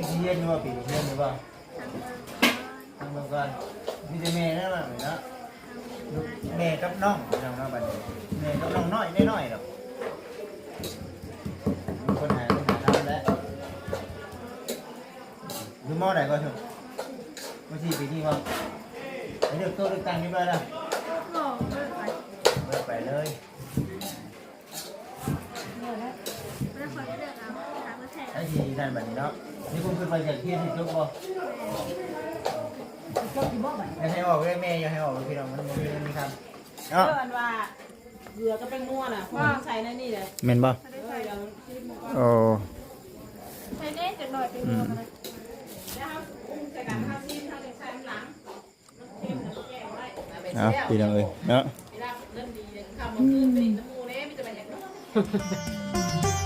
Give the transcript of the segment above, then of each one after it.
ไม่ขี้เย็นอยู่ว่าปีเย็นอยู่ว่าทางเมืองก่อนมีแต่แม่นั่นแหละเนาะลูกแม่กับน้องน้องเนาะบัดนี้แม่กับน้องน้อยน้อยๆหรอกมีคนหาคนหาทำแล้วอยู่มอไหนก่อนเถอะมาสี่ปีนี้ว่าไปเลือกตัวเลือกตังค์นี่ไปแล้วบอกเลยไปเลือกไปเลยแล้วคนเลือกเอาถามว่าแทน ไอ้ที่นั่นแบบนี้เนาะ นี่คุณขึ้นไปจากที่ที่จุกบ่ก็ที่บอกไปอย่าให้ออกเลยแม่อย่าให้ออกเลยพี่น้องมันมันมันมีคำเอเนาะอว่าเกลือก็เป็นงัวน่ะพ่อใส่ในนี่เลยเมนบ่เออเดี๋ยวชิมก่อนโอ้ใช้ได้จากหน่อยเป็นรวมอะไรแล้วครับอุ้มใส่กันข้าวชิมข้าวเด็กใส่หลังเค็มแล้วแกงไว้เอาไปเอาเชี่ยวพี่น้องเอ้ยเนาะ เวลาเริ่มดีเลยข้าวมันขึ้นไปอีกน้ำมูเนี่ยมีแต่แบบอย่างนั้น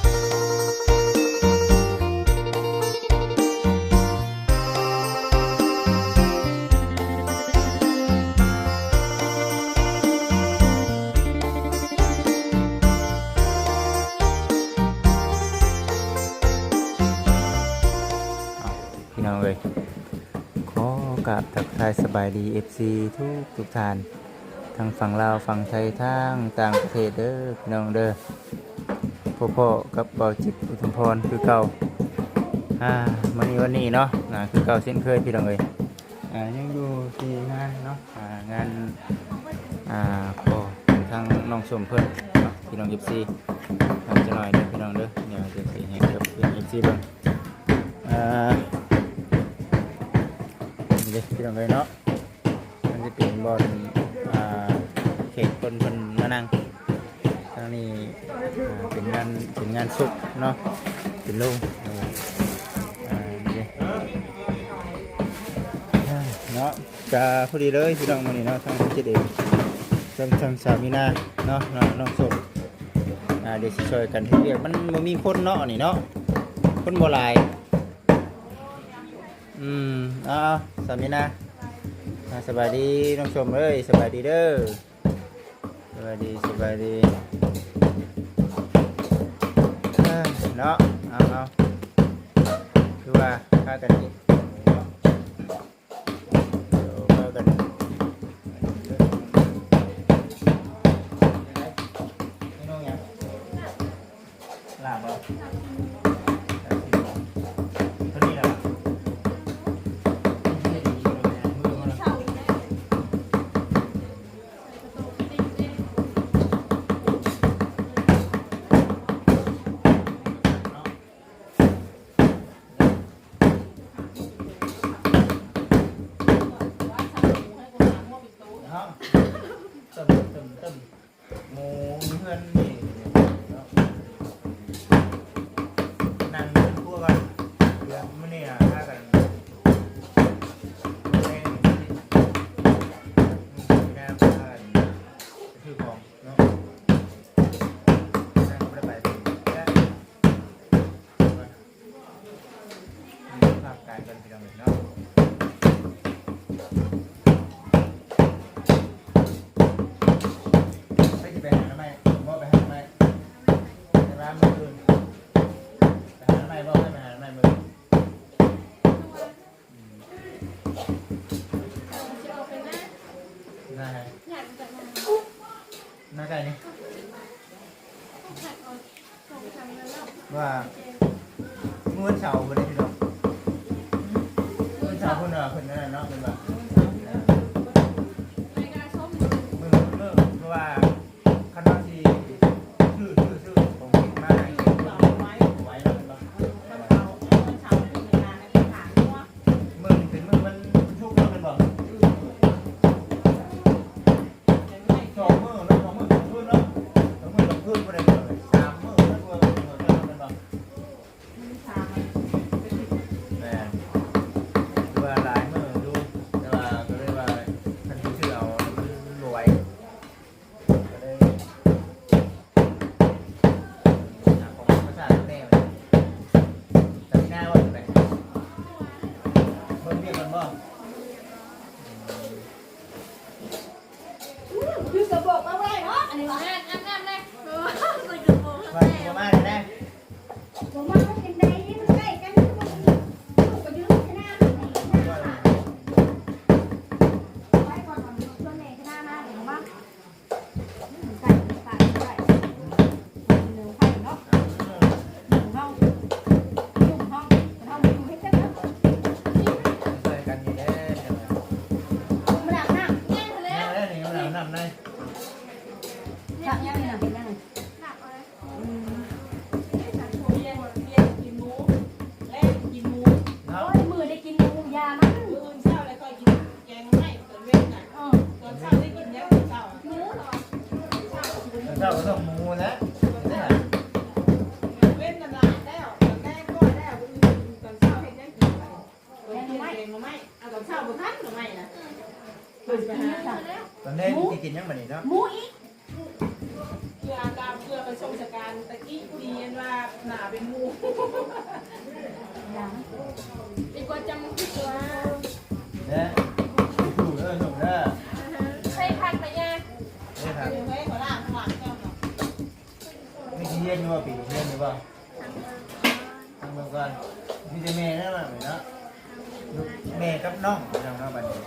เกราบทักทายสบายดี FC ทุกทุกทานทั้งฝั่งลาวฝั่งไทยทั้งต่างประเทศเด้อพี่น้องเด้อพ่อพ่อกับเบาจิตอุทุมพรคือเก่าอ่าวันนี้วันนี้เนาะนะคือเก่าเช่นเคยพี่น้องเอ้ยอ่ายังอยู่ที่งานเนาะอ่างานอ่าพอทางน้องสมเพิ่นเนพี่น้อง FC ทำจะหน่อยเด้อพี่น้องเด้อเดี๋ยวจะสิให้กับพี่น้อง FC เบิ่งอ่า เด้พี่น้องเลยเนาะมันจะเป็นบอลอ่าเขตคนคนมานั่งทางนี้อ่าเป็นงานเป็นงานสุกเนาะเป็นลุงเอออ่านี่เด้อ่าเนาะจะพอดีเลยพี่น้องมานี่เนาะทางเจ็ดเองทางทางสามีนาเนาะเนาะน้องสุกอ่าเดี๋ยวสิช่วยกันที่เรียกมันบ่มีคนเนาะนี่เนาะคนโบหลายอืมอ่า สามีนะสบายดีน้องชมเอ้ยสบายดีเด้อสบายดีสบายดีเนาะเอาเอาคือว่าพากันกินาย เย็นอยู่บ่ทางเมืองก่อนมีแต่แม่นั่นแหละเนาะแม่กับน้องน้องเนาะบัดนี้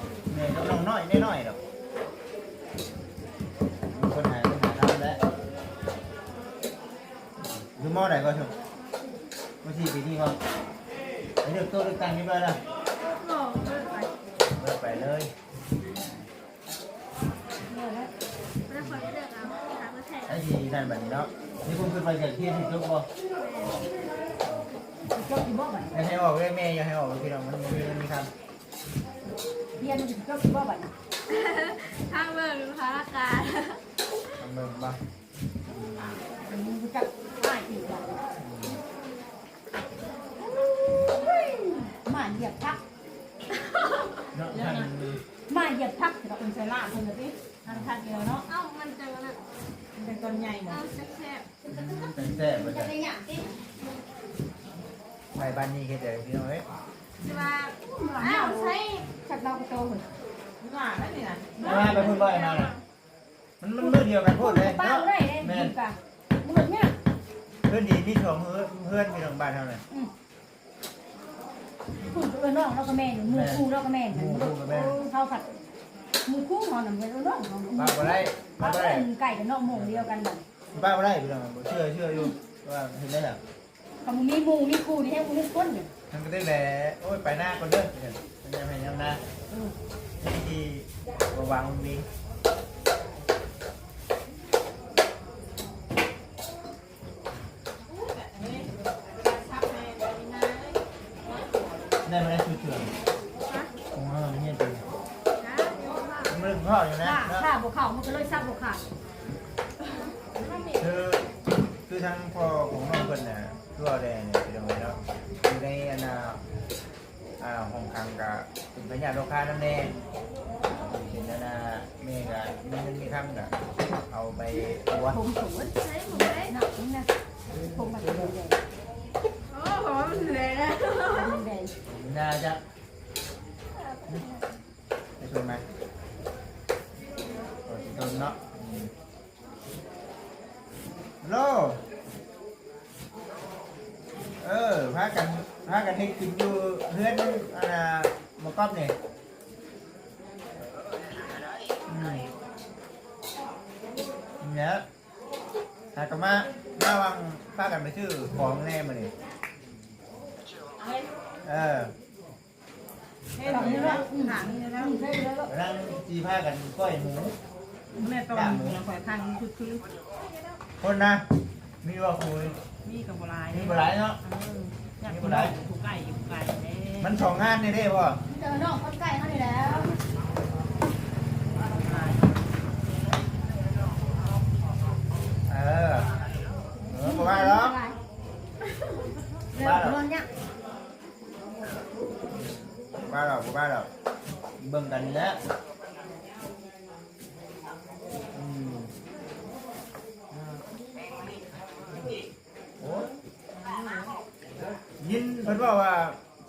จากที่ที่จุกบ่จบอยู่บ่บัดอย่าให้ออกเลยแม่อย่าให้ออกเลยพี่น้องมันมีมีคเรียนมันจบอยู่บ่บัดทางเบิ่งพาราการำทำเบิ่งบ่มันรู้จักง่ายอีกบัดมาเหยียบพักเนาะท่านมาเหยียบพักเราเป็นไซร่าคนละที่ทางทัดเดียวเนาะเอ้ามันเจอน่ะมันเป็นต้นใหญ่หมดเอาแซ่บ แซ่บไปจะจ้ะได้อย่างที่ไปบ้านนี้เฮ็ดได้พี่น้องเอ้ยๆใช่ป่ะอ้าอ้าววใช่ใช่ชักเราโตเหมือนหน้าแล้วนี่นะมาไปพูดบ่อยมาน่ะมันมันมือเดียวกันพูดเลยป้าเนาะได้เลยแม่นกะมือเนี่ยเพื่อนดีมีสองเพื่อนเพื่อนพี่น้องบ้านเท่านั้นคุณเออน้องเราก็แม่หมูคู่เราก็แม่เขาผัดหมูคู่เขาหนังเป็นน้องป้าบ่ได้ป้าเขาบ่เป็ได้นไก่กับน้องหมูเดียวกันแบบ ป้าบ่ได้พี่น้องบ่เชื่อเชื่ออยู่ว่าเห็นได้แล้วเขามีหมูมีคู่นี่ให้หมูนี่ก้นอยู่มันก็ได้แหละโอ้ยไปหน้าก่อนเด้อเดี๋ยวมันยังให้ยังหน้าที่ที่วางมันมีเฮ้ยชับแม่ไปนาเลยได้มาได้ชุดเถื่อนของเราเนี่ยจริงนะมันเรื่องพ่ออยู่นะข้าเนาะข้าบวกเขามันก็เลยซับบวกขาดคือคือ ทางพ่อของน้องเพิ่นน่ะตัวแดงเนี่ยเป็นยังไงเนาะอยู่ในอันน่ะอ่าห้องคังกับเป็นพญาโลคานั่นแน่เห็นอันน่ะแม่ก็มีเงินมีคำก็เอาไปตัว ผมสวยใช้หมูได้ หนักนี่นะผมแบบแดง โอ้โหมันเลยนะ แดง น่าจะไปชวนไหมโอ้ยชวนเนาะอืมฮัลโหลเออพากันพา กันให้กินอยู่เพื่อนอันน่ะหมอกอบเนี่ยอืมเนี่ยหากนมามาวังพากันไปชื่อของแน่มาเนี่ยเฮ้ยเออเฮ้ยนี่นะหางนี่แล้วกำลังจีพากันก้อยหมูแม่ตอนหมูคอยทางคือคือคนนะมีว่าคุยมีกับโบราณมีบ่หลายเนาะอยากกินถู กไก่อยู่ไก่เด้มันสองงานนี่เด้พ่อเจอน้องคนไก่เขานี่แล้วเออเออบ่ว่าหรอกเร็วนอนเนี่ยบ่ว่าหรอกบ่ว่าหรอกเบิ่งกันนี่แหล้วอืมโอ้ยยินเพิ่นบอกว่า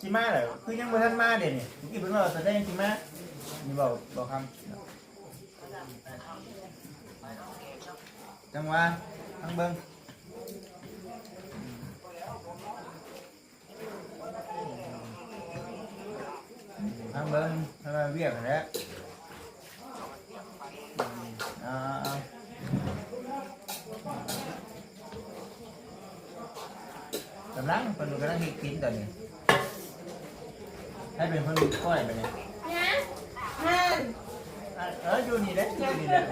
สิมาแล้วคือยังบ่ทันมาเด้นี่เมื่อกี้เพิ่นว่าแสดงสิมานี่บอกบอกคำจังหวะทั้งเบิ้งทั้งเบิ้งทั้งเวียกกันแล้วอ่าอ่า กำลังคนกำลังกินกินตอนนี้ให้เป็นคนก้อยไปเนี่ยฮันอะเอออยู่นี่แหละอยู่นี่แหละ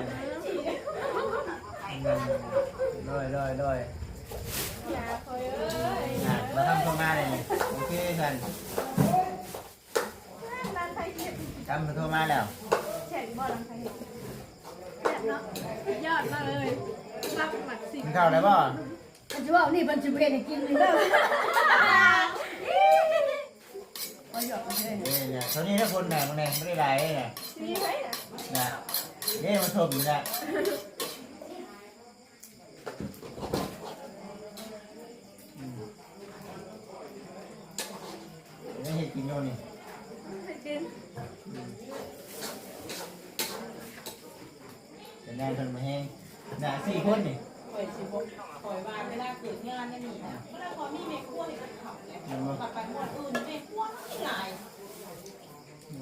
ลอยลอยลอยอย่าคอยเอ้ยอะมาทำตัวมาเลยนี่โอเคท่านร้านไทยเผ็ดทำตัวมาแล้วแฉกบ่ร้านไทยเผ็ดแซ่บเนาะยอดมากเลยอรับหมักสิกินข้าวได้บ่ มันจะว่านี่มันจะเป็นกินเลยเด้อเอาหยอกกันเลยเอ้ยเนี่ยเท่านี้ถ้าคนแหน่มันแหน่ไม่ได้ไรเนี่ยมีไหมอะนะนี่มันชมอยู่นะนี่เห็ดกินโยนี่ให้กินเป็นแน่คนมาแห้งน่ะสี่คนนี่ข่อยสิบ่ ข่อยว่าเวลาเกิดงานนี่นะเวลาพอมีแม่ครัวนี่ก็เข้าเลยกลับไปหมดอื่นแม่ครัวไม่หลาย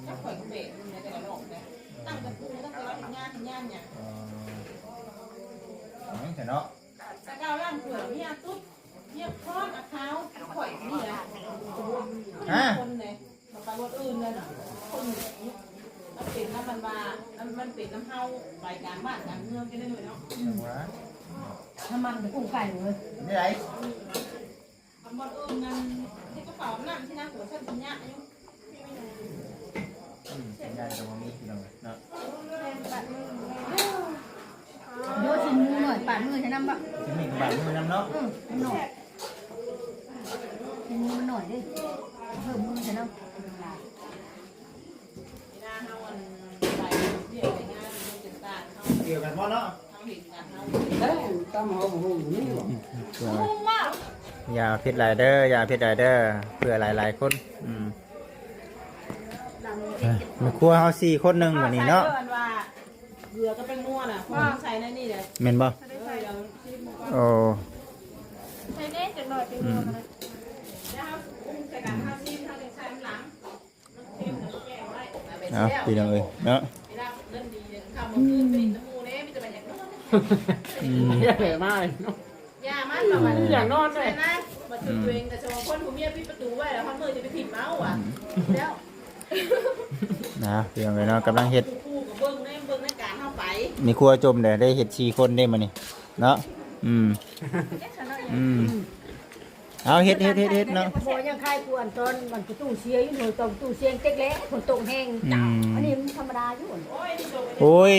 ถ้าข่อยเบะมันจะกระโดดเลยตั้งแต่ปูตั้งแต่รับงานงานเนี่ยแต่เนาะแตะกาวร่างเผื่อเนี่ยตุ๊บเนี่ยพร้อมอะเขาข่อยนี่แหละคนเลยมาไปหมดอื่นเลยนะคนมันเป็นน้ำมันมามันเป็นน้ำเฮาใบกลางบ้านกลางเมืองกันได้เลยเนาะ น้ำมันเป็นกุ้งไก่เลยนี่ไรทำบอลอื่นนั่นที่กระเป๋านั่นที่นั่งหัวเส้นสัญญาอยู่อืมเป็นได้ตรงนี้พี่น้องเนาะโยชิมมือหน่อยปาดมือใช้น้ำบะจะมีกระบะมือน้ำเนาะอืมหน่อยชิมมือมันหน่อยดิเพิ่มมือใช้น้ำที่หน้าเฮาอันใบเดี่ยวในงานมันเป็นตาเฮาเกี่ยวกันบ่เนาะ เฮาเห็นกันเฮาอย่าพิษหลายเด้ออย่าพิษหลายเด้อเพื่อหลายๆคนอืมมีครัวเฮาสี่คนหนึงวันนี้เนาะว่าเกลือก็เป็นนัวน่ะเพราะใส่ในนี่แหละแม่นบ่เออเดี๋ยวชิมก่อนโอ้ใช้เน่จังหน่อยเป็นอืงัวมมันแล้วอุ้มใส่กันเฮาชิมเฮาจะใส่หลังมันเค็มเดี๋ยวแก้ไว้เป็นเอาแก้วพี่น้องเอ้ยเนาะ อย่างนั้นอืมแย่มากเนาะยามันประมาณอย่างนอนเลใช่ยนะมาจุดตัวเองแต่ชาวคนผู้เมียปิดประตูไว้แล้วพันมือจะไปถิ่มเมาส์อะแล้วนะพี่น้องเอ้ยเนาะกำลังเฮ็ด คู่กับเบิ้งในเบิ้งในการเข้าไปมีครัวจมเด้ได้เฮ็ดสี่คนได้มานี่เนาะ อืม อืม เอาเฮ็ดเฮ็ดเฮ็ดเฮ็ดเนาะโบยังคายกวนตอนมันประตูเสียอยู่หน่อยตรงตู้เสียงเต็กเล็กฝนตกแห้งอืมอันนี้มันธรรมดาอยู่โอ้ยนี่โดนโอ้ย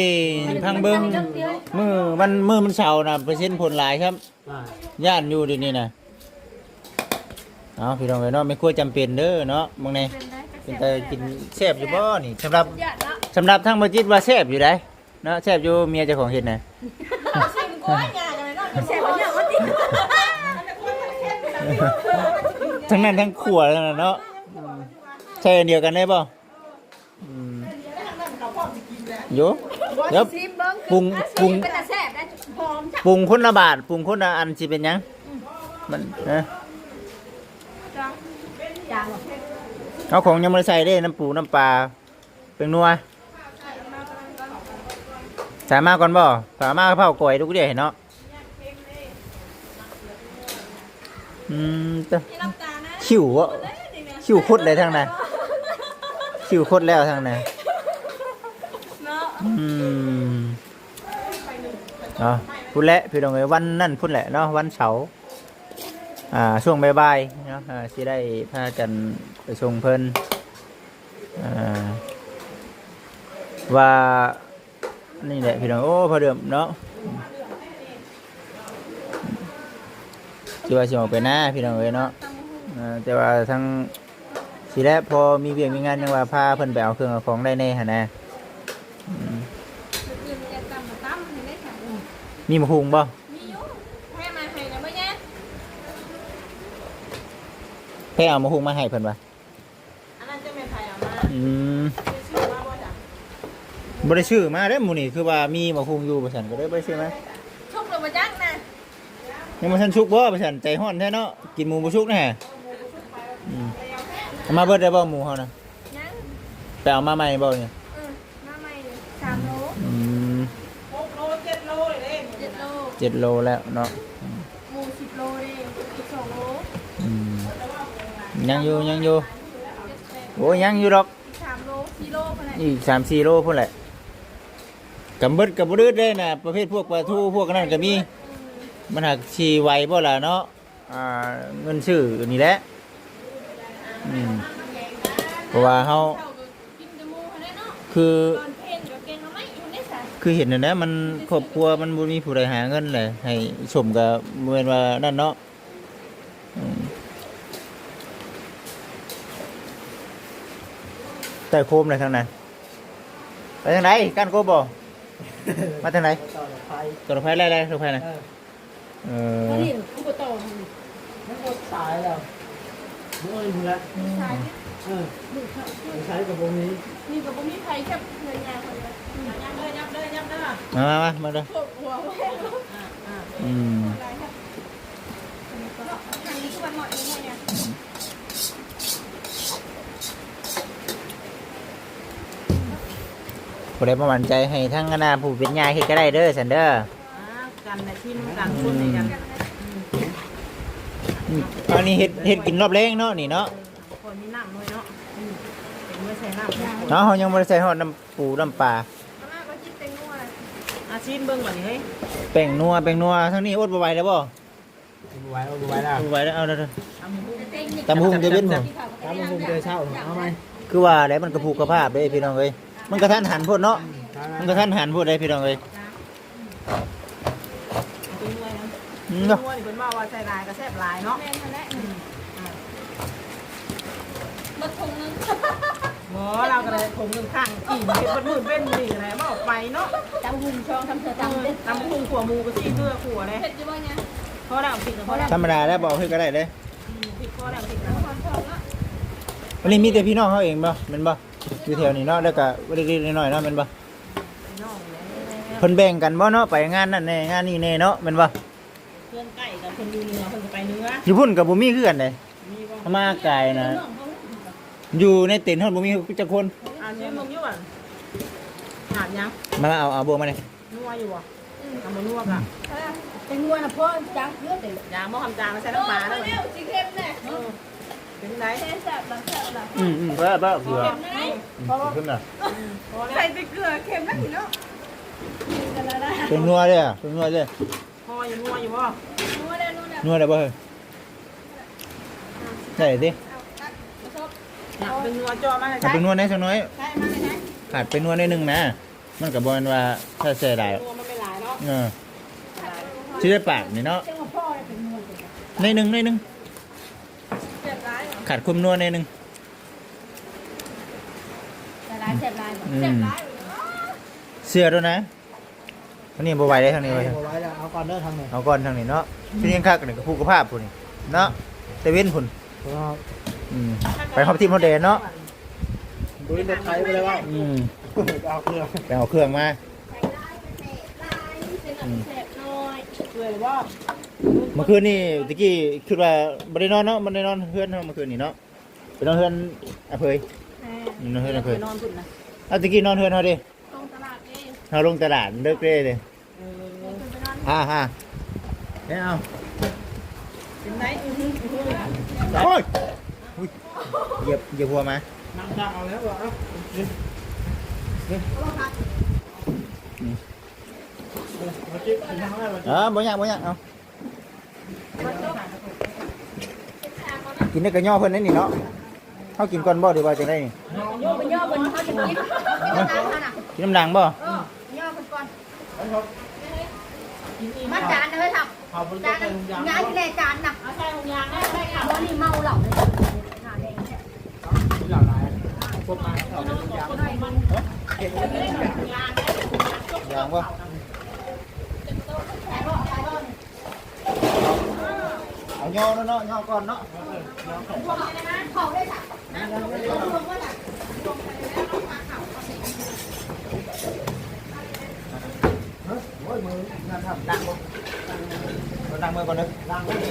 พังเบิ่งมือวันมือมันเสาร์น่ะเปอร์เซ็นต์ผลหลายครับอ่าย่านอยู่ดินี่นะเอาพี่น้องเอ้ยเนาะไม่ควรจำเป็นเด้อเนาะบางในเป็นได้ก็เป็นแต่กินแซ่บอยู่บ่นี่สำหรับญาติละสำหรับทั้งบ่จิตว่าแซ่บอยู่ได้เนาะแซ่บอยู่เมียเจ้าของเฮ็ดน่ะชิมก้อยงานอะไรนั่นแซ่บกว่าเนี่ยมันติ ทั้งนั้นทั้งขัวทั้งนั้นเนาะใช่อันเดียวกันได้บ่อืมโยเดี๋ยวซิมเบิ้งปรุงปรุงเป็นแต่แซ่บได้หอมจับปรุงคนละบาทปรุงคนละอันสิเป็นหยังมันนะจังจางหรอเอาของยังบ่ได้ใส่เด้น้ำปูน้ำปลาเป็นนัวมากันกันสามารถก่อนบ่สามารถเผาก่อยทุกเดียวเห็นเนาะ อืมจ้ะที่น้ำตาลนะคิววะคิวคดเลยทางไหนคิวคดแล้วทางไหนเนาะอืมเนาะพุ่นแหละพี่น้องเอ้ยวันนั่นพุ่นแหละเนาะวันเสาร์อ่าช่วงบ่ายๆเนาะอ่าสิได้พากันไปส่งเพิ่นอ่าว่านี่แหละพี่น้องโอ้พอเดิมเนาะ ที่ว่าสิออกไปหน้าพี่น้องเอ้ยเนาะอ่าแต่ว่าทั้งทีแรกพอมีเวียงมีงานยังว่าพาเพิ่นไปเอาเครื่องเอาของได้แน่หั่นนะอืมอื่นจะตำมาตำนี่ได้ค่ะมีมะฮุงบ่มีอยู่ให้มาให้นะบ่แย่แพ่เอามะฮุงมาให้เพิ่นว่าอันนั้นจะเป็นไผ่ออกมาอืมชื่อว่าว่าจ้ะบ่ได้ชื่อมาเด้อหมู่นี่คือว่ามีมะฮุงอยู่บ่ซั่นก็ได้บ่ได้ชื่อมา ชุบลงมาจักนะ ยังบ่ทันชุกบ่บ่ซั่นใจฮ้อนแท้เนาะกินหมูบ่ชุกแน่อืมเอามาเบิดได้บ่หมูเฮานะยังไปเอามาใหม่บ่เนี่ยเออมาใหม่เลยสามโลอืมหกโลเจ็ดโลเลยเด้เจ็ดโลเจ็ดโลแล้วเนาะหมูสิบโลเลยอีกสองโลอืมยังอยู่ยังอยู่โอ้ยยังอยู่ดอกอีกสามโลสี่โลพอแล้วอีกสามสี่โลพุ่นแหละกำเบิดกับบรืดได้นะประเภทพวกปลาทูพวกนั้นก็มี มันหักชีไวบ่ล่ะเนาะอ่าเงินชื่อนี่แหละอืมเพราะว่าเฮาเท่ากับกินจมูกเขาได้เนาะคือตอนเพลนกับเกงเอาไหมอยู่ในสายคือเห็นน่ะนะมันครอบครัวมันบ่มีผู้ใดหาเงินเลยให้ชมก็บ่แม่นว่านั่นเนาะอืมแต่โคมเลยทางนั้นไปทางไหนกันโคมบ่มาทางไหนต่อไฟตัวรถไฟไล่ๆรถไฟน่ะเออ เอตอนอนี้กูก็โตมันก็สายแล้วมือมือละใช่เออใช้กับวงนี้นี่ก็บ่มีใครแค่เงินยาคนเดียวยับเลยยับเลยยับเลยมามามามาเด้อพวกหัวแม่ก็อ่าอ่าอืมอะไรครับทางนี้ทุกวันหมดเองเนี่ยผู้ใดบ่มั่นใจให้ทั้งคณะผู้เป็นญาเฮ็ดก็ได้เด้อซันเด้ออ่า กันในที่มันกันคนในกันอืมอันนี้เฮ็ดเฮ็ดกินรอบแรงเนาะนี่เนาะคนมีน้ำด้วยเนาะอืมเป็นเมื่อใส่น้ำเนาะเฮายังบ่ได้ใส่ฮอดน้ำปูน้ำปลาอาม่าก็คิดเป็นงัวเลยอาชีพเบิ่งก่อนนี่เฮ้ยแป้งนัวแป้งนัวทั้งนี้อดบ่ไหวแล้วบ่ดูไว้เอาดูไว้แล้วบ่ไหวแล้วเอาเด้อทำบุญตำหุงจะเป็นบ่ตามมาคุมเจอเช่าเอาไหมคือว่าแล้วมันกระผูกกระภาพเด้พี่น้องเอ้ยมันกระทันหันโพดเนาะ มันกระทันหันโพดได้พี่น้องเอ้ย เป็นด้วยนะ อืม เป็นเนาะด้วยนี่เป็นว่าว่าใส่ลายก็แซ่บลายเนาะแม่นั่นแหละบดทงนึงหมอเราก็เลยคงหนึ่งข้างกี่เป็นบนมือเป็นนี่อะไรมาออกไปเนาะจำหุ่นช่องทำเธอจำเด้ตำพุงขัวมูก็ซี่เตื้อขัวเลยเผ็ดอยู่บ้างเนี่ยพอแล้วผิดแล้วพอแล้วธรรมดาแล้วบอกเฮ็ดก็ได้เด้ผิดพอแล้วผิดแล้วความชอบเนาะวันนี้มีแต่พี่น้องเขาเองบ่แม่นบ่อยู่แถวนี้เนาะแล้วก็เล็กๆน้อยๆเนาะแม่นบ่น้องเลยเพิ่นแบ่งกันบ่เนาะไปงานนั่นแน่งานนี้แน่เนาะแม่นบ่เพื่อนใกล้กับคนดูเนื้อคนก็ไปเนื้ออยู่พุ่นก็บ่มีคือกันเด้มีบ่ถ้ามาไกลนะ อยู่ในเต็นท์เฮาบ่มีจักคน อ่าเชื่อมึงอยู่อะถามยังมาเอาเอาโบมาเลยนัวอยู่อะทำมันนัวอะเป็นงัวนะพ่อจังเพื่อนเด็กยางบ่ทำจางใส่โอ้น้ำปลามาด้วยเร็วสีเข้มแน่เป็นไรแซ่บแซ่บหลังแซ่บหลังอืมอืมเบ้อเบ้อเกลือเข้มไหมขึ้นน่ะใส่ไปเกลือเค็มแล้วทีเนาะกันแล้วได้เป็นนัวเด้อเป็นนัวเด้อ พออยู่นัวอยู่บ่นัวเด้อนัวเด้อนัวได้บ่เฮ้ยได้ดิเอาตักมาชอบเป็นนัวจ่อมาถ้าเป็นนัวในสักน้อยใช่มาเลยนะขาดเป็นนัวในหนึงนะ มันก็บ่แม่นว่าถ้าใส่ได้นัวมันไม่หลายเนาะเออสิได้ปากนี่เนาะจังว่าพ่อเป็นงัวเด็กในหนึงในหนึงเจ็บร้ายเหรอขาดความนัวในหนึงแต่ลายแซ่บลายแบบอืเจ็บมร้ายเหรอเสื้อด้วยนะ อันนี้บ่ไหวได้ทางนี้เอาไว้ไว้แล้วเอาก่อนเด้อทางนี้เอาก่อนทางนี้เนาะที่นี่คักนี่ก็ผู้กระภาพพุ่นนี่เนาะแต่เว้นพุ่นเพราะว่าอืมไปฮอบทีมฮอดแดนเนาะดูรถไทยไปเลยว่าอืมเอาเครื่องไปเอาเครื่องมาเจ็บน้อยเปื่อยบ่เมื่อคืนนี่ตะกี้คิดว่าบ่ได้นอนเนาะบ่ได้นอนเพื่อนเนาะเมื่อคืนนี่เนาะไปนอนเพื่อนอาเพยแม่นอนเพื่อนอาเพยนอนพุ่นนะเอาตะกี้นอนเพื่อนเฮาดิตรงตลาดนี่ เฮาลงตลาดเลิกเด้เด้เออคุณไปนอนอ่าฮะเด้เอาเป็นไรอื้อหืออื้อหือโอ้ยอุ้ยเหยียบเหยียบหัวมานั่งดังเอาแล้วว่าเอามาจิ๊บกินทางแรกมาเออบ่ยากบ่ยากเอากินได้ก็ย่อเพิ่นนั่นนี่เนาะเฮากินก่อนบ่หรือว่าจังไดนี่โยกไปย่อบนเขาจะกินกินน้ำเขาน่ะกินน้ำดังบ่เออย่อคนก่อน มาจานเลยครับเอาบนจาโต๊ะนเป็นยางงานที่ไหนจานน่ะเอาใส่หงยางได้ได้ค่ะบ่นี่เมาเหล้าเลยหาแดงแท้ที่หลากหลายพวกมาเอาเป็นยางยางบ่เอาย่อเนาะเนาะย่อก่อนเนาะเขาได้ค่ะโอ้ยมือนั่นทำดังบ่เอาดังมือก่อน เด้อดังไม่ดี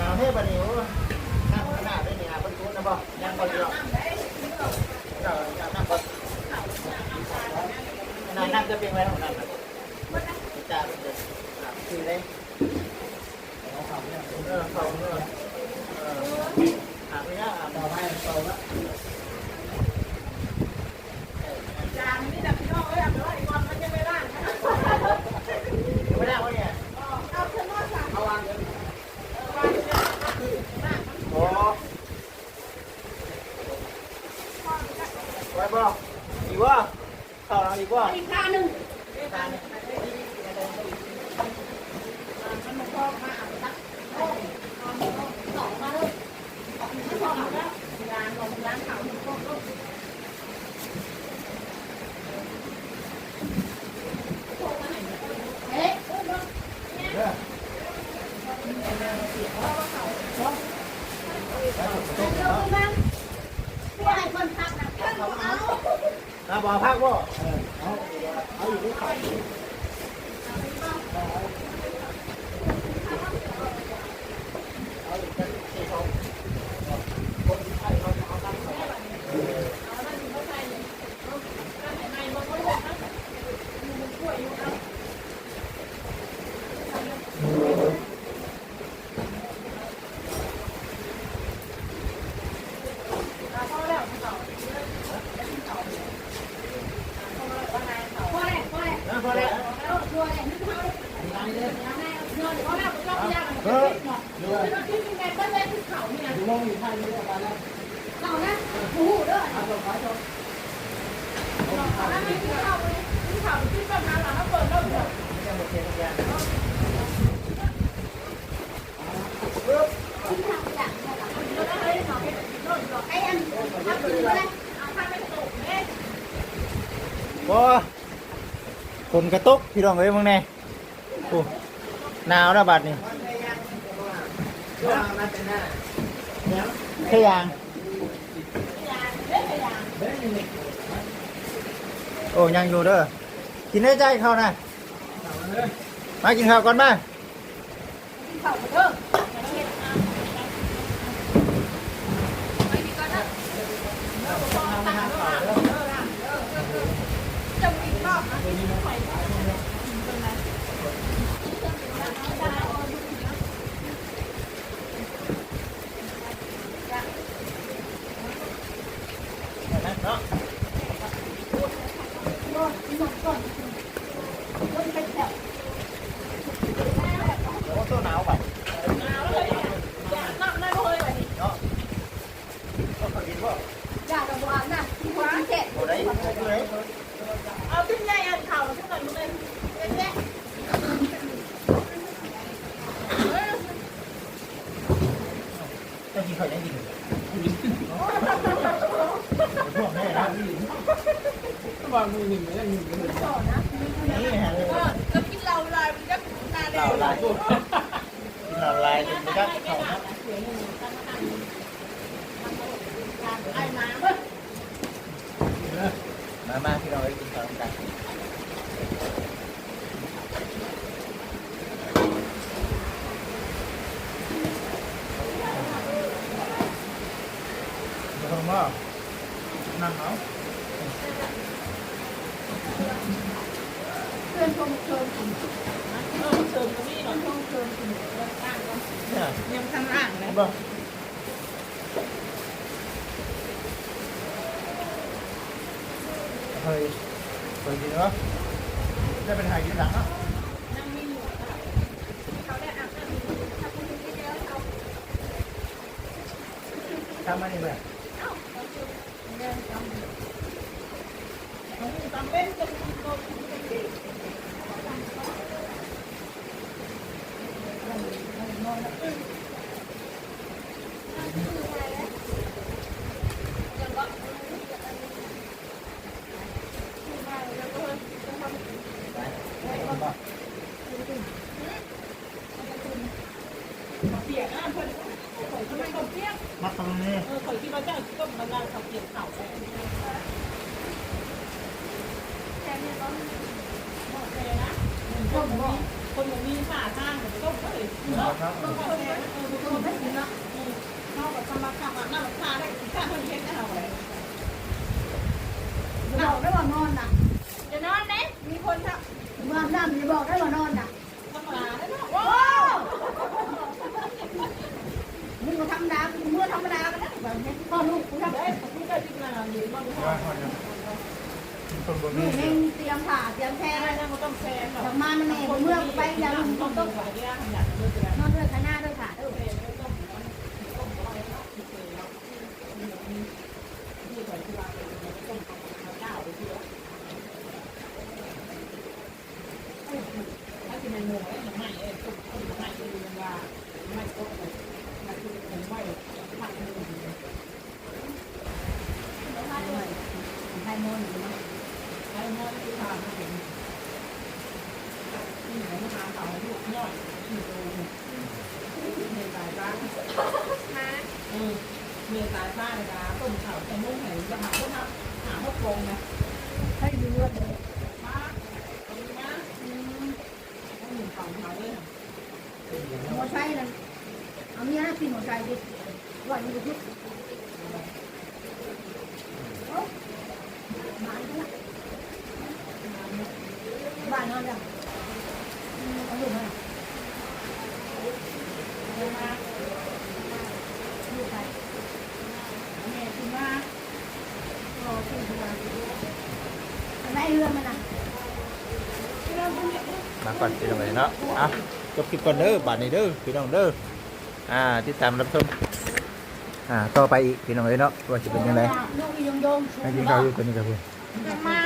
น้ำให้ปลหิวน้ำขนาดได้เนี่ยบรรทุกนะบ่ยังพอดีหเราเราน้ำพอน้ำน้ำจะเป็นไว้ขอนานได้นี่ทีไย อีกท่าหนึ่งครับบอพักบ่ có phun cái tốt thì đoàn người mong này nào đó bạt này Kayang. Ồ, nhanh rồi đó. Chín hết chay không này. Mai chín khảo con ba. Hãy subscribe มือหนึ่งแล้วหนึ่งมือหนึ่งนี่ฮะเลยก็กินเหล่าลายมันก็ตาเหล้าลายกินเหล้าลายมันก็เข่านะไอ้น้ำ ಸಾಮಾನ್ಯ คนเออคนไม่ถึงเนาะเนาะกับสมัครขับเอาไว้บอกได้ว่านอนนะจะนอนไหมมีคนทักมื่อน้ำจะบอกได้ว่านอนนะธรรมดาได้เนาะโอ้มึงก็ธรรมดาเมื่อธรรมดากันนะแบบนี้พ่อลูกกูทำได้ได้ผมได้ที่นาอยู่บ้านพ่อคนบนลูนี้กเองเตรียมผ่าเตรียมแช่แค่นั้นมันต้องแซงหรอกจากมาแม่เมื่อไปยาลุงต้องต้องไหวเนี่ยขยันเลยจะนอนด้วยขาหน้าด้วยขาด้วย ต้องต้องต้องอะไรเนาะที่เคยเนาะที่เคยที่ว่าต้องทำเจ้าไปเที่ยวถ้าที่มันโง่แล้วมันไม่เออต้นต้นไม่ก็ดูว่าไม่ก็แบบไม่คือผมไม่ทำเลย ไทยมนต์ ใช้หม้อที่ทำเป็นนี่ไหนมาหาเขาลูกย่อยที่โตเนี่ยเมตายบ้านเออ เมียตายบ้านนะต้นเขาแต่มุ่งไหนจะหาพวกนั้นหาพวกโกงนะให้ดูเลือดเลยมาตรงนี้นะต้องหนึ่งฝั่งเขาเลยหัวไชนั่นเอาเนี้ยนะกินหัวไชดิว่ามันจะพุทธบ้านนอนยังเอาลูกมาลูกมาลูกใครแม่คุณมารอคุณมาไม่เรื่องมันอะ มาก่อนพี่น้อง เลยเนาะอะจบคลิปก่อนเด้อบาดนี้เด้อพี่น้องเด้ออ่าติดตามรับชมอ่าต่อไปอีกพี่น้องเลยเนาะว่าจะเป็นยังไงลูกอียงยงให้กินข้าวอยู่ตัวนี้กับพี่แทงมาแทงมา